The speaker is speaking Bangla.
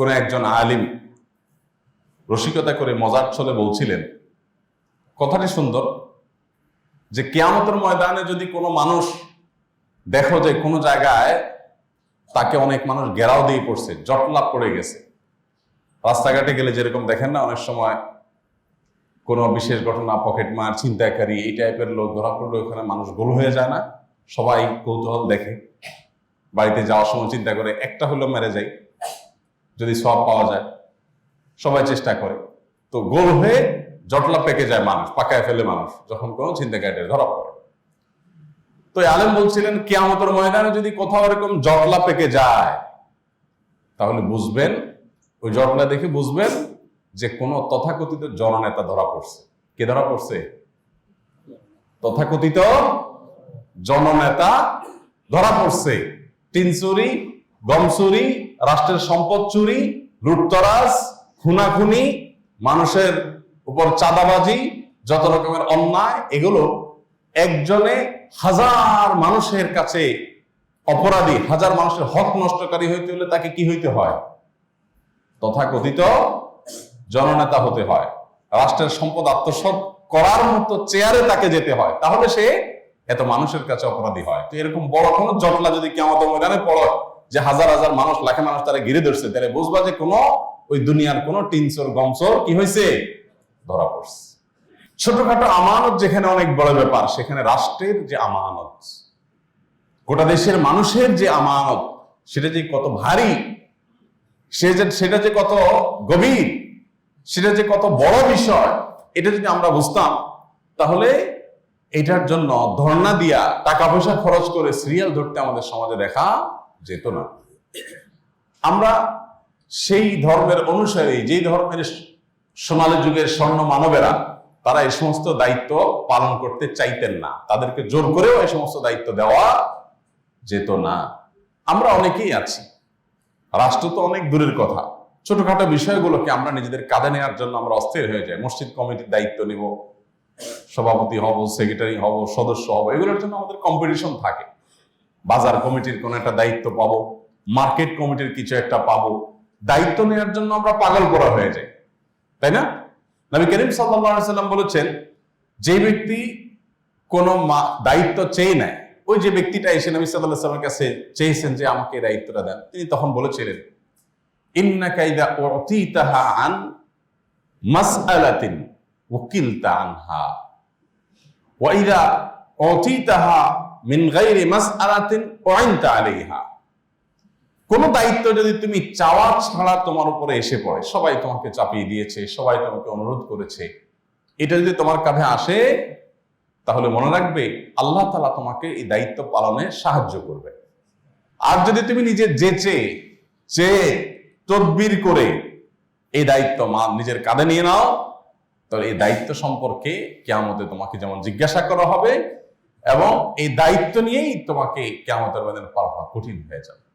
কোন একজন আলিম রসিকতা করে মজার ছলে বলছিলেন, কথাটি সুন্দর, যে কেয়ামতের ময়দানে যদি কোনো মানুষ দেখো যে কোনো জায়গায় তাকে অনেক মানুষ ঘেরাও দিয়ে পড়ছে জটলাপ পড়ে গেছে। রাস্তাঘাটে গেলে যেরকম দেখেন না, অনেক সময় কোনো বিশেষ ঘটনা, পকেট মার, ছিনতাইকারী, এই টাইপের লোক ধরা পড়লে ওখানে মানুষ গোল হয়ে যায় না, সবাই কৌতূহল দেখে। বাড়িতে যাওয়ার সময় চিন্তা করে, একটা হলেও মেরে যাই। যদি সব পাওয়া যায়, সবাই চেষ্টা করে। তো গোল হয়ে জটলা পেকে যায় মানুষ, পাকায় ফেলে মানুষ, যখন কোনো ছিনতাইকারীদের ধরা পড়ে। তো আলেম বলছিলেন, কেয়ামতের ময়দানে যদি কোথাও এরকম জটলা পেকে যায়, তাহলে বুঝবেন, ওই জটলা দেখে বুঝবেন যে কোন তথাকথিত জননেতা ধরা পড়ছে। কে ধরা পড়ছে? তথাকথিত জননেতা ধরা পড়ছে। টিন চুরি গম চুরি রাষ্ট্রের সম্পদ চুরি, লুটতরাজ, খুনাখুনি, মানুষের উপর চাঁদাবাজি, যত রকমের অন্যায়, এগুলো একজনে হাজার মানুষের কাছে অপরাধী, হাজার মানুষের হক নষ্টকারী হইতে হলে তাকে কি হইতে হয়? তথাকথিত জননেতা হতে হয়। রাষ্ট্রের সম্পদ আত্মসাৎ করার মতো চেয়ারে তাকে যেতে হয়। তাহলে সে এত মানুষের কাছে অপরাধী হয়। তো এরকম বড় কোনো জটলা যদি কেমন ময়দানে পড়ো যে হাজার হাজার মানুষ, লাখে মানুষ তারা ঘিরে ধরছে তাহলে বুঝবা যে কোনো ওই দুনিয়ার কোনো টিনচোর গমচোর কি হয়েছে ধরা পড়ছে। ছোটখাটো আমানত যেখানে অনেক বড় ব্যাপার, সেখানে রাষ্ট্রের যে আমানত, গোটা দেশের মানুষের যে আমানত, সেটা যে কত ভারী, সে যে, সেটা যে কত গভীর, সেটা যে কত বড় বিষয়, এটা যদি আমরা বুঝতাম, তাহলে এটার জন্য ধর্ণা দিয়া টাকা পয়সা খরচ করে সিরিয়াল ধরতে আমাদের সমাজে দেখা যেত না। আমরা সেই ধর্মের অনুসারে, যেই ধর্মের সোনালী যুগের স্বর্ণ মানবেরা, তারা এই সমস্ত দায়িত্ব পালন করতে চাইতেন না। তাদেরকে জোর করেও এই সমস্ত দায়িত্ব দেওয়া যেত না। আমরা অনেকেই আছি। রাষ্ট্র তো অনেক দূরের কথা। ছোটখাটো বিষয়গুলোকে আমরা নিজেদের কাঁধে নেওয়ার জন্য আমরা অস্থির হয়ে যাই। মসজিদ কমিটির দায়িত্ব নিব, সভাপতি হব, সেক্রেটারি হব, সদস্য হব, এগুলোর জন্য আমাদের কম্পিটিশন থাকে। বাজার কমিটির কোন একটা দায়িত্ব পাবো, মার্কেট কমিটির কিছু একটা পাবো। দায়িত্ব নেওয়ার জন্য আমরা পাগল করা হয়ে যাই, তাই না? নবী করিম সাল্লাম বলেছেন, যে ব্যক্তি কোন দায়িত্ব চেয়ে নেয়, ওই যে ব্যক্তিটা এসে নবী সাল্লাহ সাল্লামের কাছে চেয়েছেন যে আমাকে দায়িত্বটা দেন, তিনি তখন বলেছিলেন ওকিলতা আনহা মিন গায়রি মাসআলাতিন উইনতা আলাইহা। কোন দায়িত্ব যদি তুমি চাওয়া ছাড়া তোমার উপরে এসে পড়ে, সবাই তোমাকে চাপিয়ে দিয়েছে, সবাই তোমাকে অনুরোধ করেছে, এটা যদি তোমার কাঁধে আসে, তাহলে মনে রাখবে আল্লাহ তালা তোমাকে এই দায়িত্ব পালনে সাহায্য করবে। আর যদি তুমি নিজে যেচে চেয়ে তদবির করে এই দায়িত্ব মা নিজের কাঁধে নিয়ে নাও, তাহলে এই দায়িত্ব সম্পর্কে কেয়ামতে তোমাকে যেমন জিজ্ঞাসা করা হবে এবং এই দায়িত্ব নিয়েই তোমাকে কেমন তার কঠিন হয়ে যাবে।